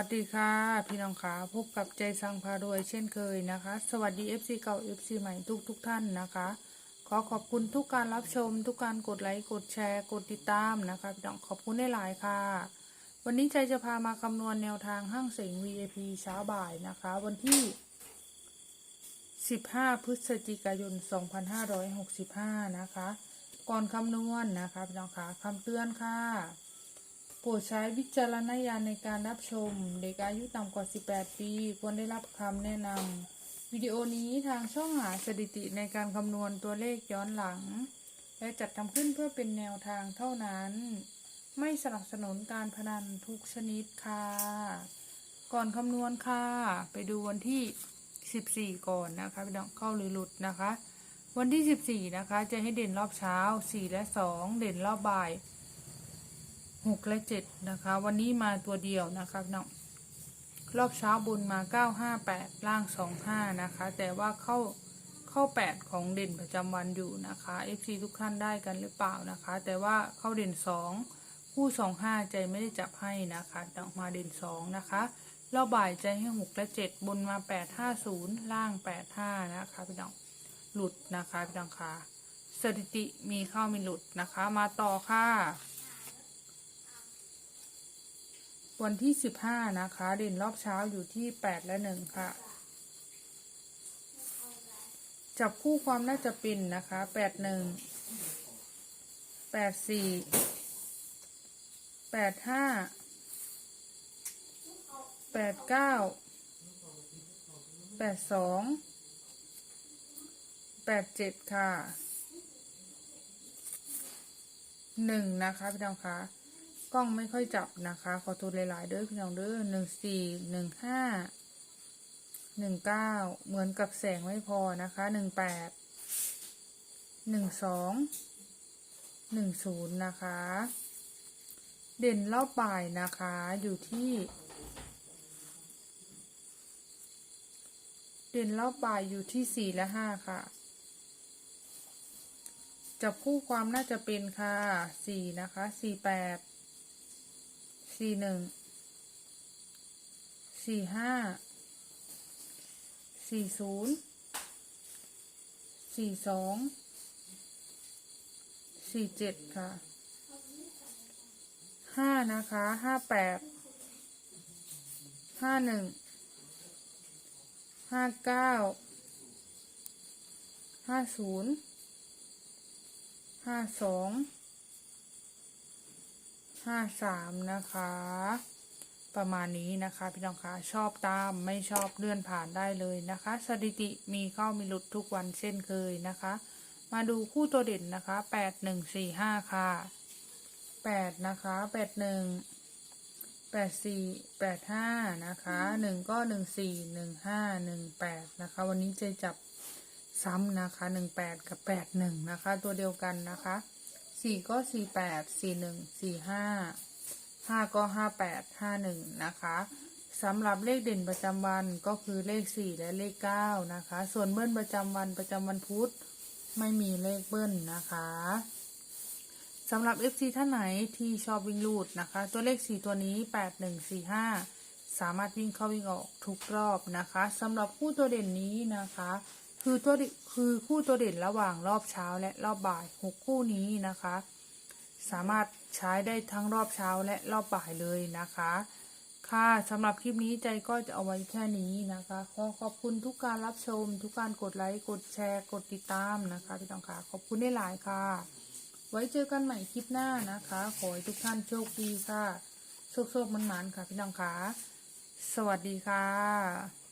วัสดีค่ะ พี่น้องขาพบกับใจสังพารวยเช่นเคยนะคะ สวัสดี FC เก่า FC ใหม่ทุกทุกท่านนะคะ ขอขอบคุณทุกการรับชม ทุกการกดไลค์กดแชร์กดติดตามนะคะพี่น้องขอบคุณได้หลายค่ะ วันนี้ใจจะพามาคำนวณแนวทางห้างเสง VIP เช้าบ่ายนะคะ วันที่ 15 พฤศจิกายน 2565 นะคะ ก่อนคำนวณนะคะพี่น้องคะคำเตือนค่ะ โปรดใช้วิจารณญาณในการรับชม เด็กอายุต่ำกว่า 18 ปี ควรได้รับคำแนะนำวิดีโอนี้ทางช่องหาสถิติในการคำนวณตัวเลขย้อนหลัง และจัดทำขึ้นเพื่อเป็นแนวทางเท่านั้น ไม่สนับสนุนการพนันทุกชนิดค่ะ ก่อนคำนวณค่ะ ไปดูวันที่ 14 ก่อนนะคะพี่น้องเข้าหรือหลุดนะคะวันที่ 14 นะคะ จะให้เด่นรอบเช้า 4 และ 2 เด่นรอบบ่าย หกและเจ็ดนะคะ วันนี้มาตัวเดียวนะคะน้องรอบเช้าบนมาเก้าห้าแปดล่างสองห้านะคะ แต่ว่าเข้าเข้าแปดของเด่นประจำวันอยู่นะคะ FC ทุกท่านได้กันหรือเปล่านะคะ แต่ว่าเข้าเด่นสองคู่สองห้าใจไม่ได้จับให้นะคะออกมาเด่นสองนะคะรอบบ่ายใจให้หกและเจ็ดบนมาแปดห้าศูนย์ล่างแปดห้านะคะพี่น้องหลุดนะคะพี่น้องค่ะสถิติมีเข้ามีหลุดนะคะ มาต่อค่ะ วันที่สิบห้านะคะ เด่นรอบเช้าอยู่ที่แปดและหนึ่งค่ะ จับคู่ความน่าจะเป็นนะคะแปดหนึ่งแปดสี่แปดห้าแปดเก้าแปดสองแปดเจ็ดค่ะหนึ่งนะคะพี่น้องคะ ล้องไม่ค่อยจับนะคะ ขอโทษหลายๆเด้อพี่น้องเด้อหนึ่งสี่หนึ่งห้าหนึ่งเก้าเหมือนกับแสงไม่พอนะคะหนึ่งแปดหนึ่งสองหนึ่งศูนย์นะคะ เด่นรอบบ่ายนะคะอยู่ที่ เด่นรอบบ่ายอยู่ที่สี่และห้าค่ะจับคู่ความน่าจะเป็นค่ะสี่นะคะสี่แปด สี่หนึ่ง สี่ห้า สี่ศูนย์ สี่สอง สี่เจ็ดค่ะ ห้านะคะ ห้าแปด ห้าหนึ่ง ห้าเก้า ห้าศูนย์ ห้าสอง ห้าสามนะคะ ประมาณนี้นะคะพี่น้องคะชอบตามไม่ชอบเลื่อนผ่านได้เลยนะคะ สถิติมีเข้ามีหลุดทุกวันเช่นเคยนะคะ มาดูคู่ตัวเด่นนะคะแปดหนึ่งสี่ห้าค่ะแปดนะคะแปดหนึ่งแปดสี่แปดห้านะคะหนึ่งก็หนึ่งสี่หนึ่งห้าหนึ่งแปดนะคะ วันนี้จะจับซ้ำนะคะหนึ่งแปดกับแปดหนึ่งนะคะ ตัวเดียวกันนะคะ สี่ก็สี่แปดสี่หนึ่งสี่ห้าห้าก็ห้าแปดห้าหนึ่งนะคะสำหรับเลขเด่นประจำวันก็คือเลขสี่และเลขเก้านะคะ ส่วนเบิ้ลประจำวันประจำวันพุธไม่มีเลขเบิ้ลนะคะสำหรับ FC ท่านไหนที่ชอบวิ่งลูดนะคะ ตัวเลขสี่ตัวนี้แปดหนึ่งสี่ห้าสามารถวิ่งเข้าวิ่งออกทุกรอบนะคะสำหรับคู่ตัวเด่นนี้นะคะ คือตัวคือคู่ตัวเด่นระหว่างรอบเช้าและรอบบ่ายหกคู่นี้นะคะ สามารถใช้ได้ทั้งรอบเช้าและรอบบ่ายเลยนะคะ ค่ะสำหรับคลิปนี้ใจก็จะเอาไว้แค่นี้นะคะ ขอขอบคุณทุกการรับชม ทุกการกดไลค์กดแชร์กดติดตามนะคะพี่น้องค่ะขอบคุณได้หลายค่ะ ไว้เจอกันใหม่คลิปหน้านะคะ ขอให้ทุกท่านโชคดีค่ะโชคโชคมันมันค่ะพี่น้องค่ะ สวัสดีค่ะ